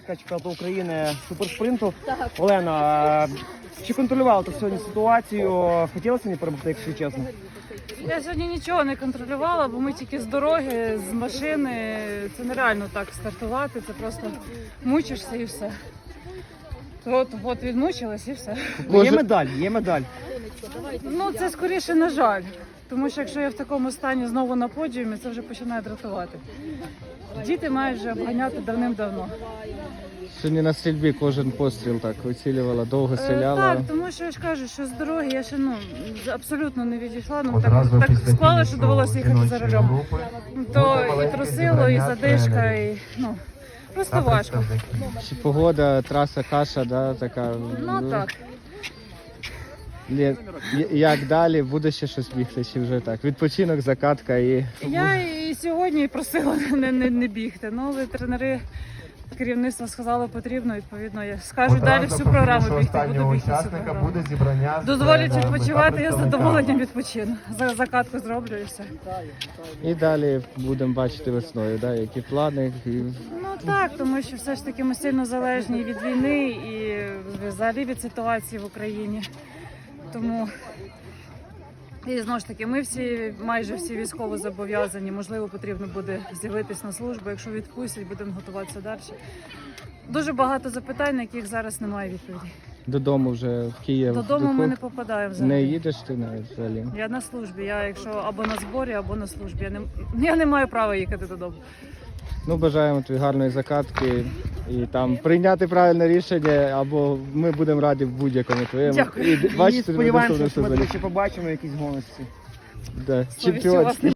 Чемпіонату України суперспринту. Олена, е, чи контролювала ти сьогодні ситуацію? Хотілося мені перемогти, якщо чесно? Я сьогодні нічого не контролювала, бо ми тільки з дороги, з машини. Це нереально так стартувати. Це просто мучишся і все. От, от відмучилась і все. Ну, Є медаль, є медаль. Ну це скоріше на жаль. Тому що якщо я в такому стані знову на подіумі, це вже починає дратувати. Діти мають вже обганяти давним-давно. Сьогодні на стрільбі кожен постріл так вицілювала, довго Е. Так, тому що я ж кажу, що з дороги я ще ну абсолютно не відійшла. Ну так, так склала, що довелося їхати за рулем. То і трусило, і задишка, і ну просто та важко. Чи погода, траса, каша, да, така. Ну так. Лє- я- Як далі? Буде ще щось бігти, чи вже так? Відпочинок, закатка і. Я і сьогодні просила не, не, не бігти. Ну але тренери керівництво сказало потрібно. Відповідно, я скажу далі всю програму бігти. останнього Буду бігти всю програму. буде зібрання Дозволять відпочивати, я з задоволенням відпочину. За закатку зроблю і все. І далі будемо бачити весною, да, які плани. І... Ну так, тому що все ж таки ми сильно залежні від війни і взагалі від ситуації в Україні. Тому і знову ж таки, ми всі майже всі військово зобов'язані. Можливо, потрібно буде з'явитись на службу. Якщо відпустять, будемо готуватися далі. Дуже багато запитань, на яких зараз немає відповіді. Додому вже в Київ. Додому ми не попадаємо взагалі. Не їдеш ти навіть взагалі. Я на службі. Я якщо або на зборі, або на службі. Я не я не маю права їхати додому. Ну, бажаємо тобі гарної закатки і там прийняти правильне рішення, або ми будемо раді в будь-якому твоєму. Дякую. І І бачите, сподіваємося, що ми ще побачимо якісь гоночці. Да. Чемпіон.